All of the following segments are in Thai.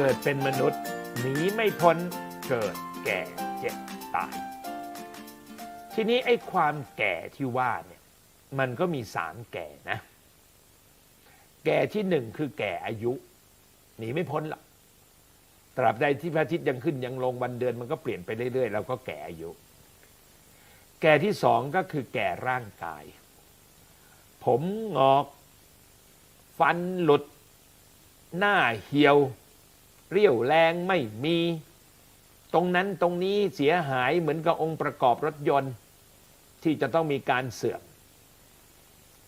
เกิดเป็นมนุษย์หนีไม่พ้นเกิดแก่เจ็บตาย ทีนี้ไอ้ความแก่ที่ว่าเนี่ยมันก็มีสามแก่นะ แก่ที่หนึ่งคือแก่อายุ หนีไม่พ้นหรอกตราบใดที่พระอาทิตย์ยังขึ้นยังลงวันเดือนมันก็เปลี่ยนไปเรื่อยๆเราก็แก่อายุ แก่ที่สองก็คือแก่ร่างกาย ผมงอก ฟันหลุด หน้าเหี่ยว เรี่ยวแรงไม่มี ตรงนั้นตรงนี้เสียหายเหมือนกับองค์ประกอบรถยนต์ ที่จะต้องมีการเสื่อม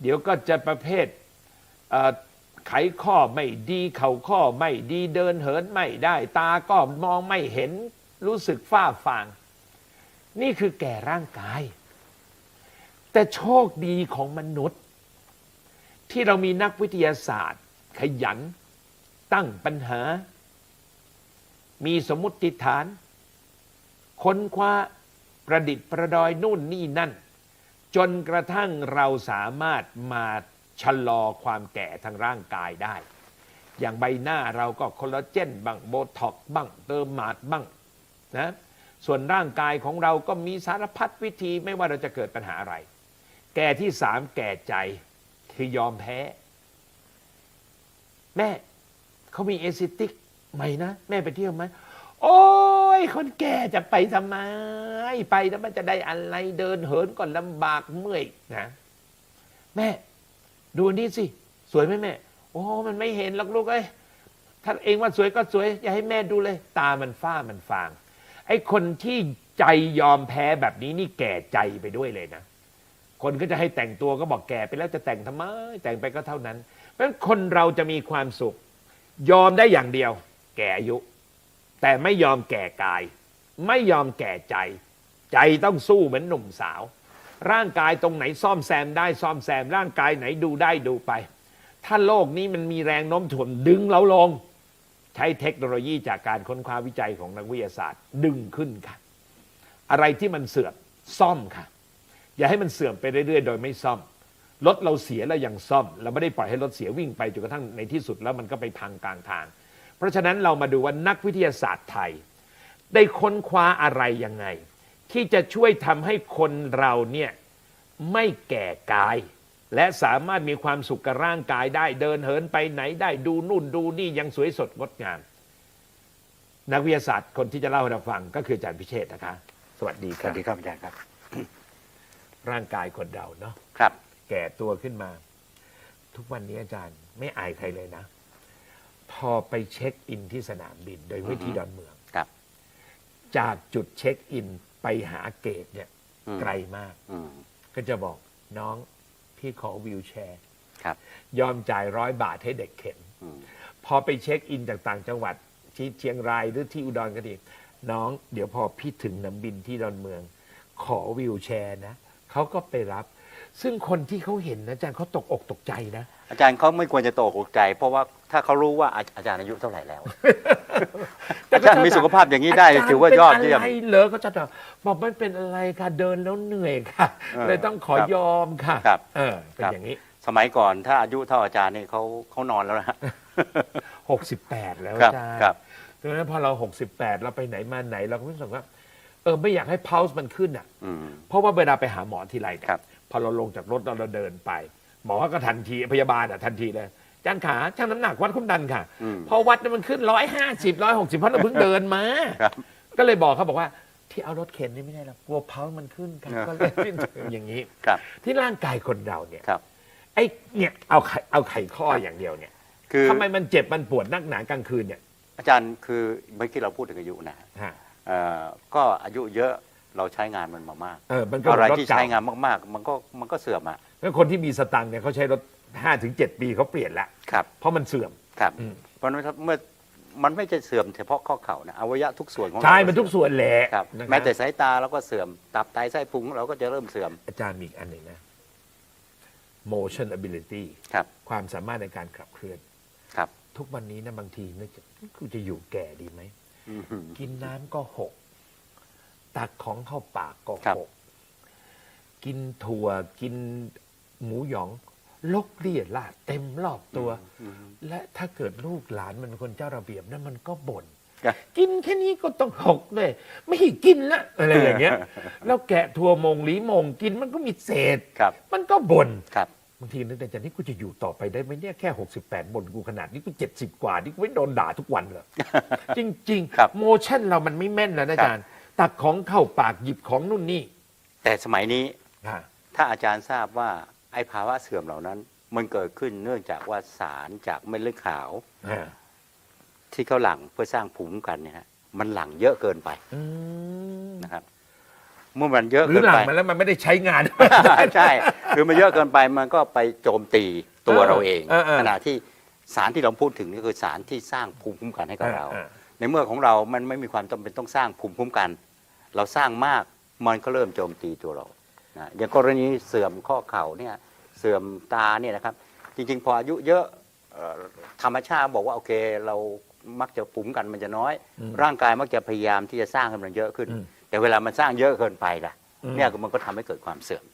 เดี๋ยวก็จะประเภทเอ่อไขข้อไม่ดีเข่าข้อไม่ดีเดินเหินไม่ได้ ตาก็มองไม่เห็นรู้สึกฝ้าฟาง นี่คือแก่ร่างกาย แต่โชคดีของมนุษย์ ที่เรามีนักวิทยาศาสตร์ ขยันตั้งปัญหา มีสมมติฐาน ค้นคว้าประดิษฐ์ประดอยนู่นนี่นั่น จนกระทั่งเราสามารถมาชะลอความแก่ทางร่างกายได้ อย่างใบหน้าเราก็คอลลาเจนบ้างโบท็อกบ้างเติมหมาดบ้างนะส่วนร่างกายของเราก็มีสารพัดวิธีไม่ว่าเราจะเกิดปัญหาอะไร แก่ที่สามแก่ใจคือยอมแพ้ แม่เขามีเอซิติก ไหมนะแม่ไปเที่ยวไหมโอ้ยคนแก่จะไปทำไม ไปแล้วมันจะได้อะไรเดินเหินก่อนลำบากเมื่อยนะแม่ ดูนี่สิ สวยไหมแม่ โอ้มันไม่เห็นหรอกลูกเอ้ยถ้าเองว่าสวยก็สวย อย่าให้แม่ดูเลย ตามันฝ้ามันฟาง ไอ้คนที่ใจยอมแพ้แบบนี้นี่แก่ใจไปด้วยเลยนะ คนก็จะให้แต่งตัวก็บอกแก่ไปแล้วจะแต่งทำไมแต่งไปก็เท่านั้น เพราะฉะนั้นคนเราจะมีความสุข ยอมได้อย่างเดียว แก่อายุ แต่ไม่ยอมแก่กาย ไม่ยอมแก่ใจ ใจต้องสู้เหมือนหนุ่มสาว ร่างกายตรงไหนซ่อมแซมได้ซ่อมแซม ร่างกายไหนดูได้ดูไป ถ้าโลกนี้มันมีแรงโน้มถ่วงดึงเราลง ใช้เทคโนโลยีจากการค้นคว้าวิจัยของนักวิทยาศาสตร์ ดึงขึ้นค่ะ อะไรที่มันเสื่อมซ่อมค่ะ อย่าให้มันเสื่อมไปเรื่อยๆ โดยไม่ซ่อมรถเราเสียแล้วยังซ่อม เราไม่ได้ปล่อยให้รถเสียวิ่งไปจนกระทั่งในที่สุดแล้วมันก็ไปพังกลางทาง เพราะฉะนั้นเรามาดูว่านักวิทยาศาสตร์ไทย ได้ค้นคว้าอะไรยังไง ที่จะช่วยทำให้คนเราเนี่ยไม่แก่กาย และสามารถมีความสุขกับร่างกายได้เดินเหินไปไหนได้ดูนู่นดูนี่ยังสวยสดงดงาม นักวิทยาศาสตร์คนที่จะเล่าให้เราฟังก็คืออาจารย์พิเชษฐ์นะคะ สวัสดีสครัวับสดีครับอาจารย์ครับ ร่างกายคนเราเนาะครับ แก่ตัวขึ้นมา ทุกวันนี้อาจารย์ไม่อายใครเลยนะ พอไปเช็คอินที่สนามบิน โดยวิธีอือฮึดอนเมือง ครับ จากจุดเช็คอินไปหาเกตเนี่ย อืม ไกลมาก อืม ก็จะบอกน้องพี่ขอวิวแชร์ ครับ ยอมจ่ายร้อยบาทให้เด็กเข็น อืม พอไปเช็คอินจากต่างจังหวัดที่เชียงรายหรือที่อุดรก็ดีน้องเดี๋ยวพอพี่ถึงน้ำบินที่ดอนเมือง ขอวิวแชร์นะเขาก็ไปรับ ซึ่งคนที่เขาเห็นนะอาจารย์เขาตกอกตกใจนะ อาจารย์เขาไม่ควรจะโตกอกใจ เพราะว่าถ้าเขารู้ว่าอาอาจารย์อายุเท่าไหร่แล้ว อาจารย์มีสุขภาพอย่างนี้ได้ถือว่ายอดเยี่ยมป็นอะไรเหรอเขาจะบอกไม่เป็นอะไรค่ะเดินแล้วเหนื่อยค่ะ เออเลยต้องขอครับยอมค่ะครับเออเป็นครับ อย่างนี้ สมัยก่อนถ้าอายุเท่าอาจารย์นี่เขาเขานอนแล้วนะหกสิบแปดแล้วครับอาจารย์ครับดังนั้นพอเราหกสิบแปดเราไปไหนมาไหนเราก็รู้สึกว่าเออไม่อยากให้ pulse มันขึ้นอะ อืม เพราะว่าเวลาไปหาหมอทีไรเนี่ยครับ พอเราลงจากรถเราเราเดินไป หมอก็ทันทีพยาบาลอะทันทีเลยอาจารย์ขาช่างน้ำหนักวัดความดันค่ะอืมพอวัดเนี่ยมันขึ้นร้อยห้าสิบร้อยหกสิบเพราะเราเพิ่งเดินมาครับก็เลยบอกเขาบอกว่าที่เอารถเข็นนี่ไม่ได้หรอกกลัวเพามันขึ้นค่ะเออก็เลยอย่างนี้ครับ ที่ร่างกายคนเราเนี่ยครับไอ้เนี่ยเอาไข่เอาไข่ข้ออย่างเดียวเนี่ยคือทำไมมันเจ็บมันปวดนักหนากลางคืนเนี่ยอาจารย์คือเมื่อกี้เราพูดถึงอายุนะฮะเอ่อก็อายุเยอะ เราใช้งานมันมามากเออมันก็อะไรรถที่เก่าใช้งานมากๆ มันก็มันก็เสื่อมอะแล้วคนที่มีสตังค์เนี่ยเขาใช้รถห้าถึงเจ็ดปีเขาเปลี่ยนละครับเพราะมันเสื่อม ครับอืม เพราะฉะนั้นเมื่อมันไม่จะเสื่อมเฉพาะข้อเข่านะอวัยวะทุกส่วนของเราใช่มันทุกส่วนแหละครับนะครับแม้แต่สายตาเราก็เสื่อมตับไตไส้พุงเราก็จะเริ่มเสื่อมอาจารย์มีอีกอันหนึ่งนะ motion ability ครับความสามารถในการขับเคลื่อน ครับทุกวันนี้นะบางทีนึกจะกูจะอยู่แก่ดีไหม อืมกินน้ำก็หก ตักของเข้าปากก็ครับ หกกินถั่วกินหมูหยอง ลกเลี่ยลาดเต็มรอบตัวและถ้าเกิดลูกหลานมันเป็นคนเจ้าระเบียบนั่นมันก็บ่นครับ กินแค่นี้ก็ต้องหกเลย ไม่ให้กินละอะไรอย่างเงี้ย แล้วแกะทัวมงหลีมงกินมันก็มีเศษ ครับมันก็บ่นครับ บางทีนึกในใจนี่กูจะอยู่ต่อไปได้ไหมเนี่ยแค่ 68บ่นกูขนาดนี้กู 70 กว่านี่กูไม่โดนด่าทุกวันเหรอ จริง ครับๆ โมชั่นเรามันไม่แม่นแล้วนะอาจารย์ ตักของเข้าปากหยิบของนู่นนี่แต่สมัยนี้ค่ะถ้าอาจารย์ทราบว่าไอ้ภาวะเสื่อมเหล่านั้น มันเกิดขึ้นเนื่องจากว่าสารจากเม็ดเลือดขาวอ่าที่เขาหลั่งเพื่อสร้างภูมิคุ้มกันเนี่ยฮะมันหลั่งเยอะเกินไปอืมนะครับ เมื่อมันเยอะหรืเกิอนหลัไปงมาแล้วมันไม่ได้ใช้งาน ใช่คือมันเยอะเกินไปมันก็ไปโจมตีตัวเออเราเองเออเออ ขณะที่สารที่เราพูดถึงนี่คือสารที่สร้างภูมิคุ้มกันให้กับเรา อ่า ในเมื่อของเรามันไม่มีความจำเป็นต้องสร้างภูมิคุ้มกัน เราสร้างมากมันก็เริ่มโจมตีตัวเรานะอย่างกรณีเสื่อมข้อเข่าเนี่ยเสื่อมตาเนี่ยนะครับ จริงๆ พออายุเยอะเอ่อธรรมชาติบอกว่าโอเคเรามักจะภูมิคุ้มกันมันจะน้อยอืมร่างกายมักจะพยายามที่จะสร้างให้มันเยอะขึ้นอืมแต่เวลามันสร้างเยอะเกินไปล่ะอืมเนี่ยมันก็ทำให้เกิดความเสื่อม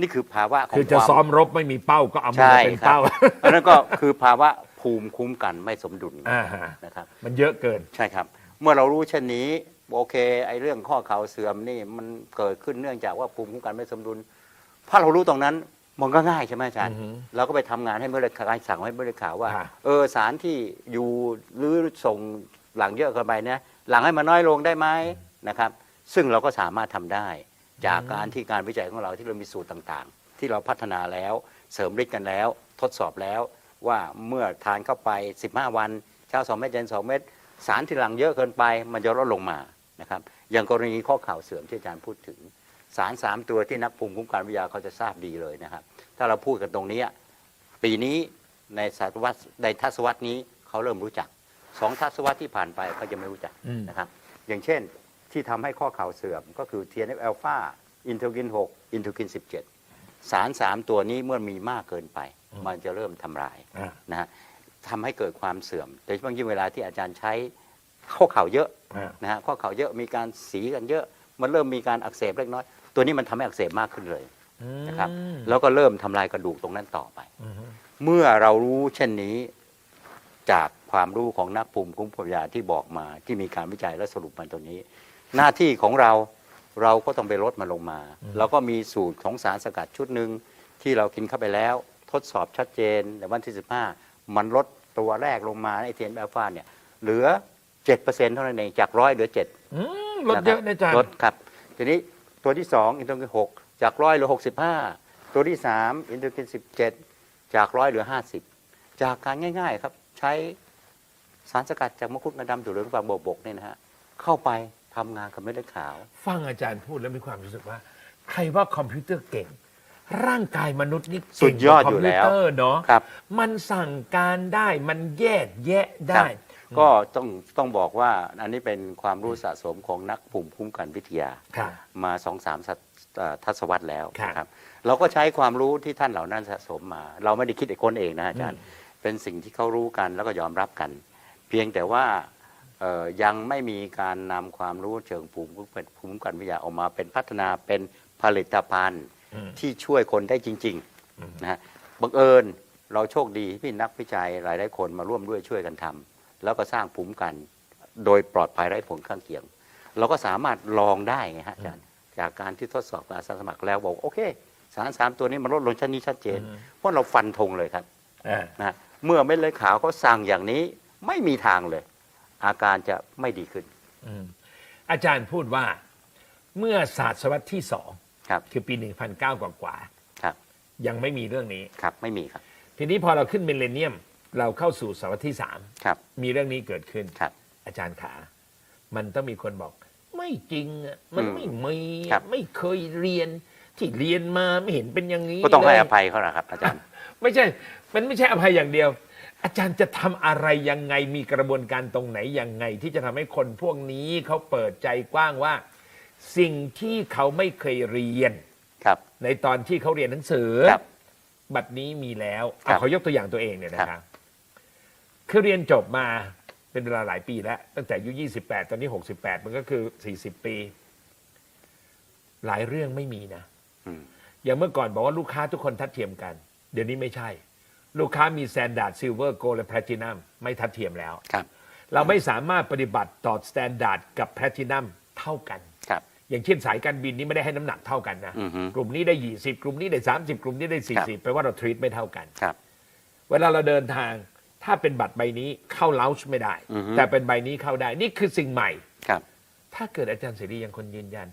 นี่คือภาวะของคือจะความซ้อมรบไม่มีเป้าก็เอามือใช่มาเป็นครับเป้าอันนั้นก็คือภาวะ ภูมิคุ้มกันไม่สมดุลอ่าฮะนะครับ มันเยอะเกิน ใช่ครับ เมื่อเรารู้เช่นนี้โอเคไอ้เรื่องข้อเข่าเสื่อมนี่มันเกิดขึ้นเนื่องจากว่าภูมิคุ้มกันไม่สมดุล ถ้าเรารู้ตรงนั้นมันก็ง่ายใช่ไหมอาจารย์อือฮึเราก็ไปทำงานให้เมื่อไรขายสั่งให้เมื่อไรข่าวว่าค่ะเออสารที่อยู่หรือส่งหลังเยอะเกินไปเนี่ยหลังให้มันน้อยลงได้ไหมนะครับ ซึ่งเราก็สามารถทำได้ จากการที่การวิจัยของเราที่เรามีสูตรต่างๆ ที่เราพัฒนาแล้วเสริมฤทธิ์กันแล้ว ทดสอบแล้ว ว่าเมื่อทานเข้าไป 15 วันเช้า2เม็ดเย็น2เม็ดสารที่หลังเยอะเกินไปมันจะลดลงมานะครับอย่างกรณีข้อเข่าเสื่อมที่อาจารย์พูดถึง สาร 3 ตัวที่นักภูมิคุ้มกันวิทยาเขาจะทราบดีเลยนะครับ ถ้าเราพูดกันตรงนี้ปีนี้ในศตวรรษในทศวรรษนี้เขาเริ่มรู้จักสองทศวรรษที่ผ่านไปเขาจะไม่รู้จักอืมนะครับอย่างเช่นที่ทำให้ข้อเข่าเสื่อมก็คือ TNF อ l p h a อินเทอร์กิน 6 อินเทอร์กิน 17 สาร 3 ตัวนี้เมื่อมีมากเกินไปอื มมันจะเริ่มทำลายอ่านะฮะทำให้เกิดความเสื่อมโดยเฉพาะยิ่งเวลาที่อาจารย์ใช้ข้อเข่าเยอะอ่านะฮะข้อเข่าเยอะมีการสีกันเยอะ มันเริ่มมีการอักเสบเล็กน้อย ตัวนี้มันทำให้อักเสบมากขึ้นเลยนะครับอืมแล้วก็เริ่มทำลายกระดูกตรงนั้นต่อไปอืมเมื่อเรารู้เช่นนี้จากความรู้ของนักภูมิคุ้มกันวิทยาที่บอกมาที่มีการวิจัยและสรุปมาตรงนี้ หน้าที่ของเราเราก็ต้องไปลดมันลงมาเราก็มีสูตรของสารสกัดชุดหนึ่งที่เรากินเข้าไปแล้ว ทดสอบชัดเจนในวันที่ 15 มันลดตัวแรกลงมาไอเทียนแอลฟาเนี่ยเหลือ 7%เท่านั้นเองจากร้อยเหลือ 7 อืมลดเยอะนะอาจารย์ ลดครับ ทีนี้ตัวที่สองอินเทอร์กินหกจากร้อยเหลือหกสิบห้าตัวที่สามอินเทอร์กินสิบเจ็ดจากร้อยเหลือห้าสิบจากการง่าย ๆ ครับใช้สารสกัดจากมะกรูดงาดำถั่วเหลืองฟางโบบกเนี่ยนะฮะเข้าไปทำงานกับเม็ดเลือดขาว ฟังอาจารย์พูดแล้วมีความรู้สึกว่า ใครว่าคอมพิวเตอร์เก่ง ร่างกายมนุษย์นี่สุเก่งดกยอว่าดคออมยู่พิวแล้วเตอร์เนาะครับ มันสั่งการได้มันแยกแยะครัได้บก็ต้องต้องบอกว่าอันนี้เป็นความรู้สะสมของนักภูมิคุ้มกันวิทยาค่ะมาสองสามทศวรรษแล้วครับนะครับ เราก็ใช้ความรู้ที่ท่านเหล่านั้นสะสมมา เราไม่ได้คิดไอ้คนเองนะอาจารย์ เป็นสิ่งที่เขารู้กันแล้วก็ยอมรับกัน เพียงแต่ว่าเอ่อยังไม่มีการนำความรู้เชิงภูมิคุ้มกันภูมิคุ้มกันวิทยาออกมาเป็นพัฒนาเป็นผลิตภัณฑ์อืม ที่ช่วยคนได้จริงอืมๆนะฮะบังเอิญเราโชคดีที่นักวิจัยหลายๆคนมาร่วมด้วยช่วยกันทำแล้วก็สร้างภูมิคุ้มกัน โดยปลอดภัยไร้ผลข้างเคียง เราก็สามารถลองได้ไงฮะอาจารย์จากการที่ทดสอบกับอาสาสมัครแล้วบอกโอเคสารสามตัวนี้มันลดลงชั้นนี้ชัดเจนอืมเพราะเราฟันธงเลยครับอ่านะฮะเมื่อเม็ดเลือดขาวเขาสั่งอย่างนี้ไม่มีทางเลย อาการจะไม่ดีขึ้นอืมอาจารย์พูดว่าเมื่อศาสตวรรษที่สอง ครับ คือปี1,009กว่ากว่าๆครับ ยังไม่มีเรื่องนี้ ครับ ไม่มีครับ ทีนี้พอเราขึ้นเมลเลนเนียม เราเข้าสู่ศตวรรษที่สามครับ มีเรื่องนี้เกิดขึ้นครับ อาจารย์ขา มันต้องมีคนบอก ไม่จริงอะมันอืมไม่มีครับ ไม่เคยเรียน ที่เรียนมาไม่เห็นเป็นอย่างนี้ก็ต้องให้เลอภัยเขาแหละครับ อาจารย์ ไม่ใช่ มันไม่ใช่อภัยอย่างเดียว อาจารย์จะทำอะไรยังไงมีกระบวนการตรงไหนยังไง ที่จะทำให้คนพวกนี้เขาเปิดใจกว้างว่า สิ่งที่เขาไม่เคยเรียน ครับ ในตอนที่เขาเรียนหนังสือครับ บัดนี้มีแล้วครัเอาบเขายกตัวอย่างตัวเองเนี่ยนะคครัรับ บคือเรียนจบมาเป็นเวลาหลายปีแล้ว ตั้งแต่อายุ28ตอนนี้68มันก็คือ40ปี หลายเรื่องไม่มีนะ อืม อย่างเมื่อก่อนบอกว่าลูกค้าทุกคนทัดเทียมกัน เดี๋ยวนี้ไม่ใช่ ลูกค้ามีแซนดาร์ดซิลเวอร์โกลและแพลตินัมไม่ทัดเทียมแล้ว ครับ เราไม่สามารถปฏิบัติต่อสแตนดาร์ดกับแพลตินัมเท่ากันครับ อย่างเช่นสายการบินนี้ไม่ได้ให้น้ำหนักเท่ากันนะอือฮึกลุ่มนี้ได้20กลุ่มนี้ได้30กลุ่มนี้ได้40แปลว่าเราทรีตไม่เท่ากัน ครับ เวลาเราเดินทางถ้าเป็นบัตรใบนี้เข้าเลาช์ไม่ได้ อือฮึ แต่เป็นใบนี้เข้าได้ นี่คือสิ่งใหม่ ครับ ถ้าเกิดอาจารย์เสรียังคนยืนยัน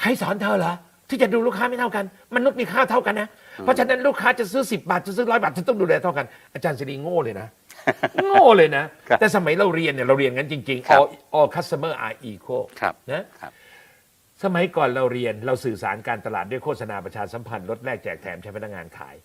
ใครสอนเธอเหรอที่จะดูลูกค้าไม่เท่ากัน มนุษย์มีค่าเท่ากันนะ เพราะฉะนั้นลูกค้าจะซื้อ 10 บาท จะซื้อร้อยบาทจะต้องดูแลเท่ากัน อาจารย์เสรีโง่เลยนะ โง่เลยนะ ครับแต่สมัยเราเรียนเนี่ยเราเรียนงั้นจริง ๆ ครับ all all customer are equal ครับ นะครับ สมัยก่อนเราเรียนเราสื่อสารการตลาดด้วยโฆษณาประชาสัมพันธ์ลดแลกแจกแถมใช้พนักงานขาย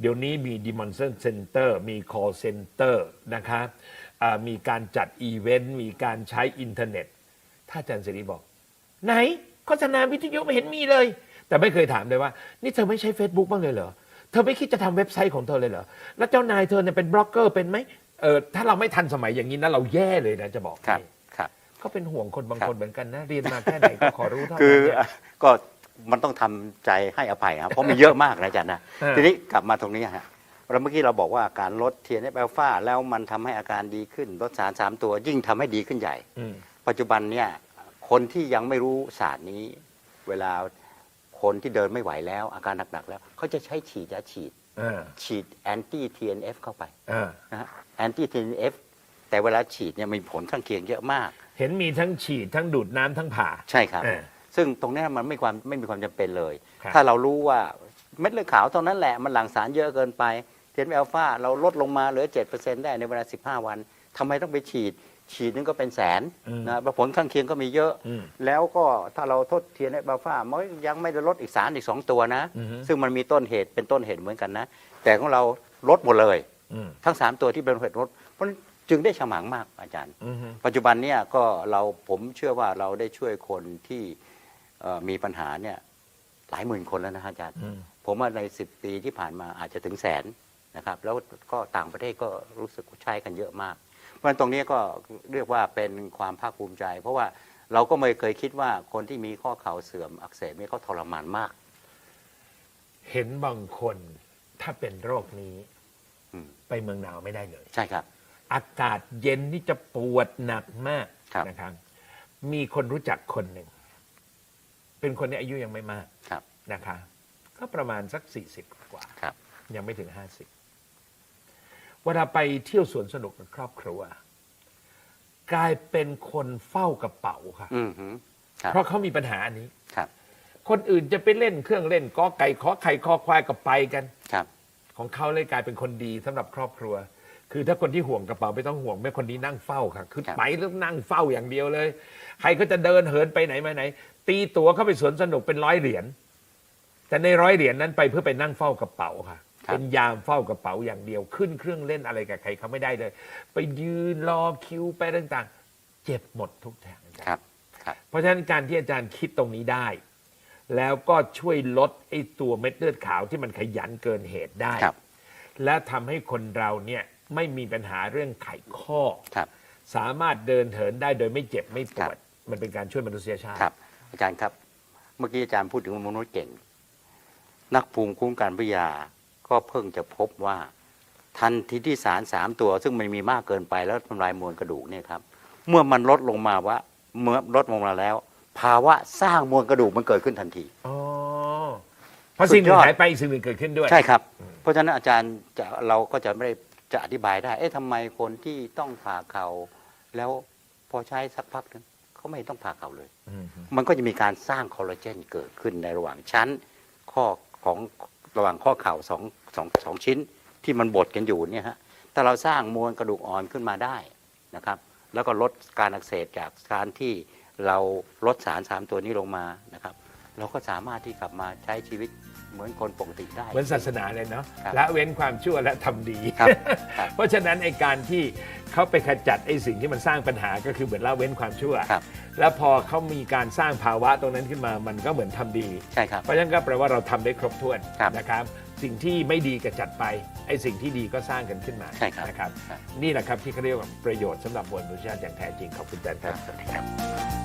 เดี๋ยวนี้มี demonstration center มี call center นะคะมีการจัดอีเวนต์ มีการใช้อินเทอร์เน็ต ถ้าอาจารย์เสรีบอก ไหนโฆษณาวิทยุไม่เห็นมีเลย แต่ไม่เคยถามเลยว่า นี่เธอไม่ใช้ Facebook บ้างเลยเหรอ เธอไม่คิดจะทำเว็บไซต์ของเธอเลยเหรอ แล้วเจ้านายเธอเนี่ยเป็นบล็อกเกอร์เป็นไหมเออถ้าเราไม่ทันสมัยอย่างนี้นะเราแย่เลยนะจะบอกครับ ก็เป็นห่วงคนบางครับคนเหมือนกันนะ เรียนมาแค่ไหนก็ขอรู้เท่าคือนั้นเนี่ย ก็มันต้องทำใจให้อภัยครับเพราะมีเยอะมากนะอาจารย์นะเออ ทีนี้กลับมาตรงนี้ฮะเราเมื่อกี้เราบอกว่าการลดเทียนเอลฟาแล้วมันทำให้อาการดีขึ้นลดสารสามตัวยิ่งทำให้ดีขึ้นใหญ่ อืม ปัจจุบันเนี่ยคนที่ยังไม่รู้ศาสตร์นี้ เวลาคนที่เดินไม่ไหวแล้ว อาการหนักๆแล้วเขาจะใช้ฉีดยาฉีด อ่าฉีดแอนตี้ TNF เข้าไปอ่านะฮะแอนตี้ TNF แต่เวลาฉีดเนี่ยมีผลข้างเคียงเยอะมาก เห็นมีทั้งฉีดทั้งดูดน้ำทั้งผ่า ใช่ครับ เออซึ่งตรงเนี้ยมันไม่ความไม่มีความจำเป็นเลย ครับ ถ้าเรารู้ว่าเม็ดเลือดขาวตรงนั้นแหละมันหลั่งสารเยอะเกินไปเทนอัลฟาเราลดลงมาเหลือ 7%ได้ในเวลา 15 วันทำไมต้องไปฉีด ฉีดนึงก็เป็นแสนอืมนะผลข้างเคียงก็มีเยอะ อืม แล้วก็ถ้าเราทดเทียนอัลฟามันก็ยังไม่ได้ลดอีกสารอีก 2 ตัวนะ อือฮึ ซึ่งมันมีต้นเหตุเป็นต้นเหตุเหมือนกันนะ แต่ของเราลดหมดเลย อืม ทั้ง 3 ตัวที่เป็นเหตุลดเพราะฉะนั้น จึงได้ฉมังมากอาจารย์อืมปัจจุบันเนี่ยก็เราผมเชื่อว่าเราได้ช่วยคนที่เอ่อมีปัญหาเนี่ยหลายหมื่นคนแล้วนะฮะอาจารย์อืมผมว่าในสิบปีที่ผ่านมาอาจจะถึงแสนนะครับ แล้วก็ต่างประเทศก็รู้สึกใช้กันเยอะมาก เพราะฉะนั้นตรงนี้ก็เรียกว่าเป็นความภาคภูมิใจ เพราะว่าเราก็ไม่เคยคิดว่าคนที่มีข้อเข่าเสื่อมอักเสบเนี่ยเขาทรมานมาก เห็นบางคนถ้าเป็นโรคนี้อืมไปเมืองหนาวไม่ได้เลย ใช่ครับ อากาศเย็นนี่จะปวดหนักมากครับ นะครับ มีคนรู้จักคนหนึ่ง เป็นคนที่อายุยังไม่มากครับ นะคะ ก็ประมาณสักสี่สิบกว่า ครับ ยังไม่ถึงห้าสิบเวลาไปเที่ยวสวนสนุกกับครอบครัว กลายเป็นคนเฝ้ากระเป๋าค่ะ อืมฮึครับเพราะเขามีปัญหาอันนี้ ครับ คนอื่นจะไปเล่นเครื่องเล่นกอไก่ขอไข่คอควายก็ไปกัน ครับ ของเขาเลยกลายเป็นคนดีสำหรับครอบครัว คือถ้าคนที่ห่วงกระเป๋าไม่ต้องห่วงแม่คนนี้นั่งเฝ้าค่ะคือครับไปแล้วนั่งเฝ้าอย่างเดียวเลย ใครก็จะเดินเหินไปไหนมาไหน ตีตั๋วเข้าไปสวนสนุกเป็นร้อยเหรียญแต่ในร้อยเหรียญนั้นไปเพื่อไปนั่งเฝ้ากระเป๋าค่ะ เป็นยามเฝ้ากระเป๋าอย่างเดียวขึ้นเครื่องเล่นอะไรกับใครเขาไม่ได้เลย ไปยืนรอคิวไปต่างๆ เจ็บหมดทุกแห่งอาจารย์ครับครับ เพราะฉะนั้นการที่อาจารย์คิดตรงนี้ได้ แล้วก็ช่วยลดไอ้ตัวเม็ดเลือดขาวที่มันขยันเกินเหตุได้ครับและทำให้คนเราเนี่ย ไม่มีปัญหาเรื่องไขข้อ ครับ สามารถเดินเหินได้โดยไม่เจ็บไม่ปวด มันเป็นการช่วยมนุษยชาติ ครับ อาจารย์ครับ เมื่อกี้อาจารย์พูดถึงมนุษย์เก่ง นักภูมิคุ้มกันวิทยาก็เพิ่งจะพบว่า ทันทีที่สารสามตัว ซึ่งมันมีมากเกินไปแล้วทำลายมวลกระดูกเนี่ยครับ เมื่อมันลดลงมาว่าเมื่อลดลงมาแล้ว ภาวะสร้างมวลกระดูกมันเกิดขึ้นทันที อ๋อเพราะสิ่งหนึ่สุดงยอดหายไปอีกสิ่งหนึ่งเกิดขึ้นด้วย ใช่ครับ เพราะฉะนั้นอาจารย์จะเราก็จะไม่ได้ จะอธิบายได้ เอ๊ะทำไมคนที่ต้องผ่าเข่าแล้วพอใช้สักพักนึงเขาไม่ต้องผ่าเข่าเลยอืมมันก็จะมีการสร้างคอลลาเจนเกิดขึ้นในระหว่างชั้น ข้อของระหว่างข้อเข่าสองสองสองชิ้นที่มันบดกันอยู่เนี่ยฮะ ถ้าเราสร้างมวลกระดูกอ่อนขึ้นมาได้นะครับ แล้วก็ลดการอักเสบจากการที่เราลดสารสามตัวนี้ลงมานะครับ เราก็สามารถที่กลับมาใช้ชีวิต เหมือนคนปกติได้ เหมือนศาสนาเลยเนาะครับละเว้นความชั่วและทำดี ครับครับเพราะฉะนั้นไอการที่เขาไปขจัดไอสิ่งที่มันสร้างปัญหาก็คือเหมือนละเว้นความชั่ว ครับ แล้วพอเขามีการสร้างภาวะตรงนั้นขึ้นมามันก็เหมือนทำดี ใช่ครับ เพราะฉะนั้นก็แปลว่าเราทำได้ครบถ้วนครับนะครับ สิ่งที่ไม่ดีก็จัดไปไอ้สิ่งที่ดีก็สร้างกันขึ้นมาใช่ครับนะครับ ครับ นี่แหละครับที่เขาเรียกว่าประโยชน์สำหรับมวลมนุษยชาติอย่างแท้จริงขอบคุณอาจารย์ครับสวัสดีครับ